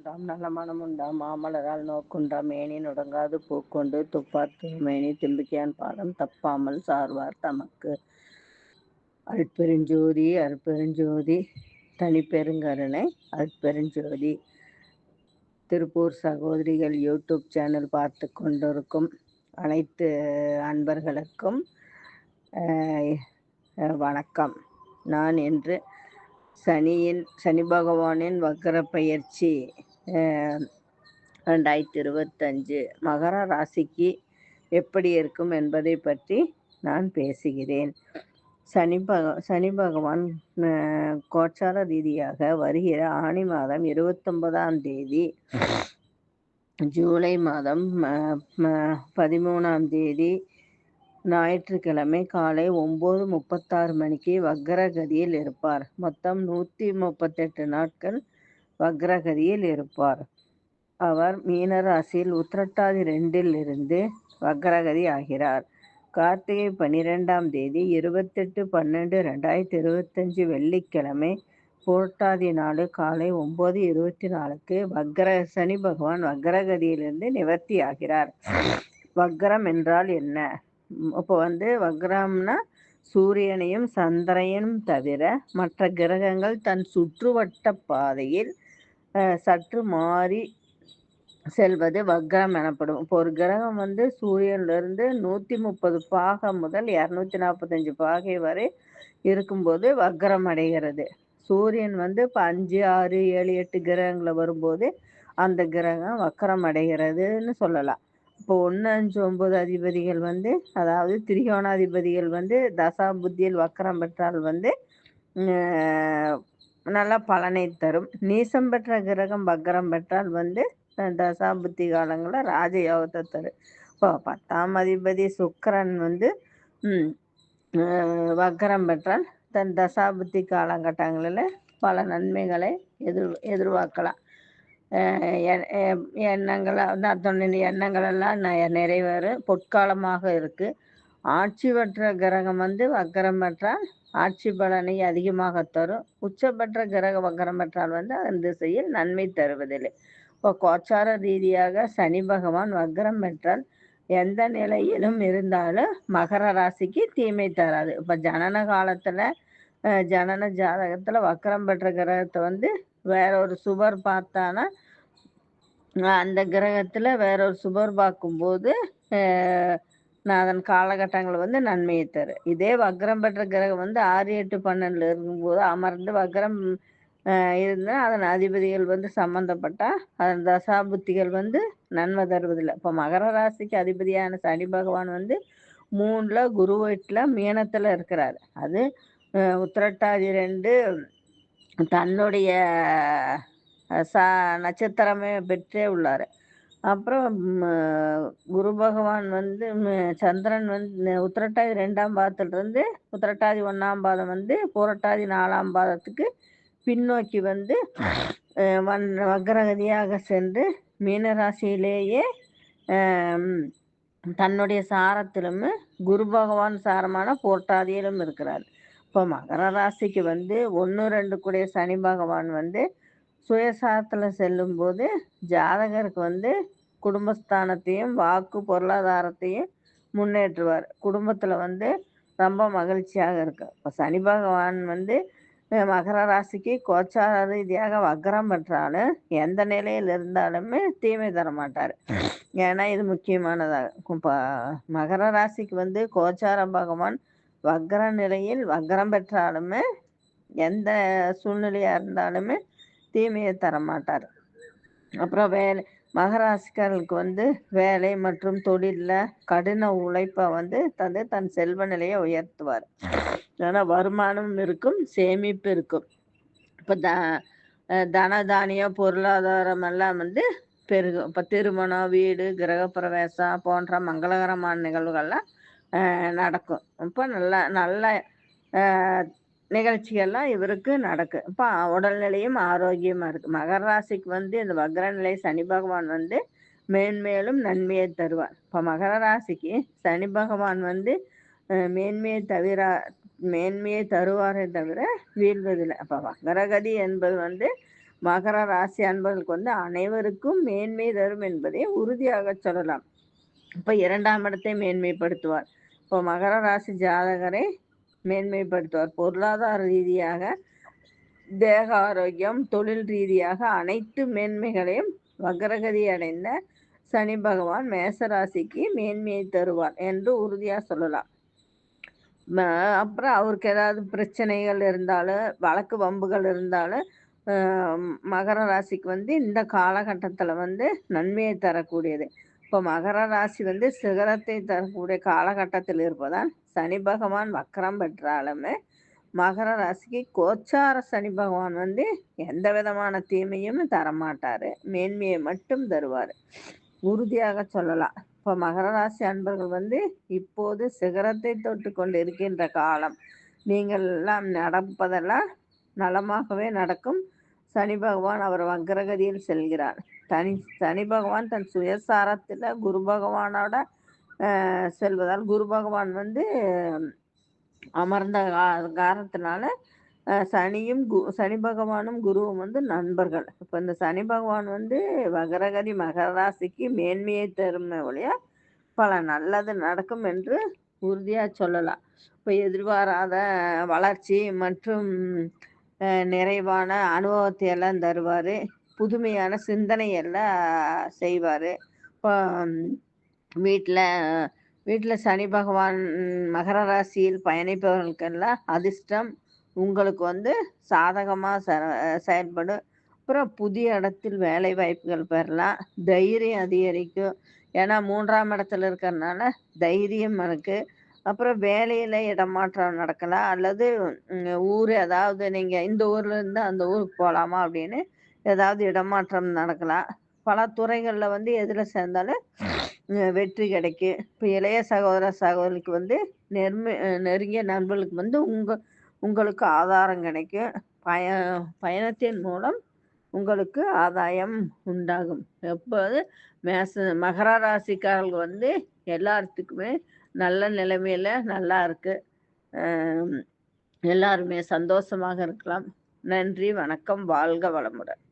உண்டாம் நல்ல மனம் உண்டாம். மாமலரால் நோக்குண்டாம் மேனி நுடங்காது பூக்கொண்டு துப்பார் மேனி திம்பிக்கையான் பாதம் தப்பாமல் சார்வார் தமக்கு. அற்பெருஞ்சோதி அற்பெருஞ்சோதி தனிப்பெருங்கருணை அற்பெருஞ்சோதி திருப்பூர் சகோதரிகள் யூடியூப் சேனல் பார்த்து கொண்டிருக்கும் அனைத்து அன்பர்களுக்கும் வணக்கம். நான் என்று சனியின் சனி பகவானின் வக்கர பயிற்சி ரெண்டாயிரத்தி இருபத்தஞ்சு மகர ராசிக்கு எப்படி இருக்கும் என்பதை பற்றி நான் பேசுகிறேன். சனி பக சனி பகவான் கோச்சார ரீதியாக வருகிற ஆணி மாதம் இருபத்தொன்பதாம் தேதி ஜூலை மாதம் பதிமூணாம் தேதி ஞாயிற்றுக்கிழமை காலை ஒம்பது முப்பத்தாறு மணிக்கு வக்ரகதியில் இருப்பார். மொத்தம் நூற்றி முப்பத்தெட்டு நாட்கள் வக்ரகதியில் இருப்பார். அவர் மீனராசியில் உத்திரட்டாதி ரெண்டில் இருந்து வக்ரகதி ஆகிறார். கார்த்திகை பன்னிரெண்டாம் தேதி இருபத்தெட்டு பன்னெண்டு ரெண்டாயிரத்தி இருபத்தஞ்சி வெள்ளிக்கிழமை புரட்டாதி நாள் காலை ஒம்பது இருபத்தி நாலுக்கு வக்ர சனி பகவான் வக்ரகதியிலிருந்து நிவர்த்தி ஆகிறார். வக்ரம் என்றால் என்ன? இப்போ வந்து வக்ரம்னா சூரியனையும் சந்திரனையும் தவிர மற்ற கிரகங்கள் தன் சுற்றுவட்ட பாதையில் சற்று மாறி செல்வது வக்ரம் எனப்படும். இப்போ ஒரு கிரகம் வந்து சூரியன்லேருந்து நூற்றி முப்பது பாகை முதல் இரநூத்தி நாற்பத்தஞ்சு பாகை வரை இருக்கும்போது வக்ரம் அடைகிறது. சூரியன் வந்து இப்போ அஞ்சு ஆறு ஏழு எட்டு கிரகங்களை வரும்போது அந்த கிரகம் வக்கரம் அடைகிறதுன்னு சொல்லலாம். இப்போ ஒன்று அஞ்சு ஒம்பது அதிபதிகள் வந்து அதாவது திரிகோணாதிபதிகள் வந்து தசா புத்தியில் வக்கரம் பெற்றால் வந்து நல்ல பலனை தரும். நீசம் பெற்ற கிரகம் பக்கரம் பெற்றால் வந்து தசா புத்தி காலங்களில் ராஜயோகத்தை தரும். இப்போ பத்தாம் அதிபதி சுக்கரன் வந்து வக்கரம் பெற்றால் தன் தசாபுத்தி காலகட்டங்களில் பல நன்மைகளை எதிர் எதிர்பார்க்கலாம். எண்ணங்களை நான் சொன்ன எண்ணங்களெல்லாம் நிறைவேறும் பொற்காலமாக இருக்குது ஆட்சி பெற்ற கிரகம் வந்து வக்கரம் பெற்றால் ஆட்சி பலனை அதிகமாக தரும். உச்ச பெற்ற கிரக வக்கரம் பெற்றால் வந்து அதன் திசையில் நன்மை தருவதில்லை. இப்போ கோச்சார ரீதியாக சனி பகவான் வக்கரம் பெற்றால் எந்த நிலையிலும் இருந்தாலும் மகர ராசிக்கு தீமை தராது. இப்போ ஜனன காலத்தில் ஜனன ஜாதகத்தில் வக்கரம் பெற்ற கிரகத்தை வந்து வேற ஒரு சுவர் பார்த்தானா அந்த கிரகத்தில் வேற ஒரு சுவர் பார்க்கும்போது நான் அதன் காலகட்டங்கள் வந்து நன்மையை தரும் இதே வக்ரம் பெற்ற கிரகம் வந்து ஆறு எட்டு பன்னெண்டுல இருக்கும்போது அமர்ந்து வக்ரம் இருந்தால் அதன் அதிபதிகள் வந்து சம்மந்தப்பட்டால் அதன் தசாபுத்திகள் வந்து நன்மை தருவதில்லை. இப்போ மகர ராசிக்கு அதிபதியான சனி பகவான் வந்து மூணில் குரு வீட்டில் மீனத்தில் இருக்கிறார். அது உத்திரட்டாதி ரெண்டு தன்னுடைய சா நட்சத்திரமே பெற்றே உள்ளார். அப்புறம் குரு பகவான் வந்து சந்திரன் வந்து உத்திரட்டாதி ரெண்டாம் பாதத்திலிருந்து உத்திரட்டாதி ஒன்றாம் பாதம் வந்து புரட்டாதி நாலாம் பாதத்துக்கு பின்னோக்கி வந்து வன் வக்ரகதியாக சென்று மீனராசியிலேயே தன்னுடைய சாரத்திலும் குரு பகவான் சாரமான புரட்டாதியிலும் இருக்கிறார். இப்போ மகர ராசிக்கு வந்து ஒன்று ரெண்டு கூடிய சனி பகவான் வந்து சுயசாரத்தில் செல்லும்போது ஜாதகருக்கு வந்து குடும்பஸ்தானத்தையும் வாக்கு பொருளாதாரத்தையும் முன்னேற்றுவார். குடும்பத்தில் வந்து ரொம்ப மகிழ்ச்சியாக இருக்கு. இப்போ சனி பகவான் வந்து மகர ராசிக்கு கோச்சார ரீதியாக வக்கரம் பெற்றாலும் எந்த நிலையில் இருந்தாலுமே தீமை தர மாட்டார் ஏன்னா இது முக்கியமானதாக. இப்போ மகர ராசிக்கு வந்து கோச்சார பகவான் வக்கர நிலையில் வக்கரம் பெற்றாலுமே எந்த சூழ்நிலையாக இருந்தாலுமே தீமையை தர மாட்டார் அப்புறம் வேலை மகராசிக்காரர்களுக்கு வந்து வேலை மற்றும் தொழிலில் கடின உழைப்பை வந்து தந்து தன் செல்வ நிலையை உயர்த்துவார். ஏன்னா வருமானம் இருக்கும் சேமிப்பு இருக்கும். இப்போ த தன தானிய பொருளாதாரம் எல்லாம் வந்து பெருகும். இப்போ திருமணம் வீடு கிரகப்பிரவேசம் போன்ற மங்களகரமான நிகழ்வுகள்லாம் நடக்கும். இப்போ நல்ல நல்ல நிகழ்ச்சிகள்லாம் இவருக்கு நடக்கும் இப்போ உடல்நிலையும் ஆரோக்கியமாக இருக்குது மகர ராசிக்கு வந்து இந்த வக்ரநிலை சனி பகவான் வந்து மேன்மேலும் நன்மையை தருவார். இப்போ மகர ராசிக்கு சனி பகவான் வந்து மேன்மையை தவிர மேன்மையை தருவாரே தவிர வீழ்வதில்லை. அப்போ வக்ரகதி என்பது வந்து மகர ராசி அன்பர்களுக்கு வந்து அனைவருக்கும் மேன்மை தரும் என்பதை உறுதியாக சொல்லலாம். இப்போ இரண்டாம் இடத்தை மேன்மைப்படுத்துவார். இப்போ மகர ராசி ஜாதகரை மேன்மைப்படுத்துவார் பொருளாதார ரீதியாக தேக ஆரோக்கியம் தொழில் ரீதியாக அனைத்து மேன்மைகளையும் வக்ரகதி அடைந்த சனி பகவான் மேசராசிக்கு மேன்மையை தருவார் என்று உறுதியாக சொல்லலாம். அப்புறம் அவருக்கு ஏதாவது பிரச்சனைகள் இருந்தாலும் வழக்கு வம்புகள் இருந்தாலும் மகர ராசிக்கு வந்து இந்த காலகட்டத்தில் வந்து நன்மையை தரக்கூடியது. இப்போ மகர ராசி வந்து சிகரத்தை தரக்கூடிய காலகட்டத்தில் இருப்பதால் சனி பகவான் வக்கரம் பெற்றாலுமே மகர ராசிக்கு கோச்சார சனி பகவான் வந்து எந்த விதமான தீமையும் தரமாட்டார். மேன்மையை மட்டும் தருவார். உறுதியாக சொல்லலாம். இப்போ மகர ராசி அன்பர்கள் வந்து இப்போது சிகரத்தை தொட்டு கொண்டு இருக்கின்ற காலம். நீங்கள் எல்லாம் நடப்பதெல்லாம் நலமாகவே நடக்கும். சனி பகவான் அவர் வக்கரகதியில் செல்கிறார். தனி சனி பகவான் தன் சுயசாரத்தில் குரு பகவானோட செல்வதால் குரு பகவான் வந்து அமர்ந்த காரணத்தினால சனியும் கு சனி பகவானும் குருவும் வந்து நண்பர்கள். இப்போ இந்த சனி பகவான் வந்து வகரகரி மகர ராசிக்கு மேன்மையை தரும் ஒழிய பல நல்லது நடக்கும் என்று உறுதியாக சொல்லலாம். இப்போ எதிர்பாராத வளர்ச்சி மற்றும் நிறைவான அனுபவத்தை எல்லாம் தருவார். புதுமையான சிந்தனை எல்லாம் செய்வார். இப்போ வீட்டில் வீட்டில் சனி பகவான் மகர ராசியில் பயணிப்பவர்களுக்கெல்லாம் அதிர்ஷ்டம் உங்களுக்கு வந்து சாதகமாக செயல்படும். அப்புறம் புதிய இடத்தில் வேலை வாய்ப்புகள் பெறலாம். தைரியம் அதிகரிக்கும். ஏன்னா மூன்றாம் இடத்துல இருக்கிறதுனால தைரியம் இருக்குது அப்புறம் வேலையில் இடமாற்றம் நடக்கலாம். அல்லது ஊர் ஏதாவது நீங்கள் இந்த ஊரில் இருந்து அந்த ஊருக்கு போகலாமா அப்படின்னு ஏதாவது இடமாற்றம் நடக்கலாம். பல துறைகளில் வந்து எதில் சேர்ந்தாலும் வெற்றி கிடைக்கும். இப்போ இளைய சகோதர சகோதரிக்கு வந்து நெருமை நெருங்கிய நண்பர்களுக்கு வந்து உங்கள் உங்களுக்கு ஆதாரம் கிடைக்கும். பய பயணத்தின் மூலம் உங்களுக்கு ஆதாயம் உண்டாகும். எப்போது? மேச மகர ராசிக்காரர்கள் வந்து எல்லாத்துக்குமே நல்ல நிலைமையில் நல்லா இருக்குது எல்லாருமே சந்தோஷமாக இருக்கலாம். நன்றி வணக்கம் வாழ்க வளமுடன்.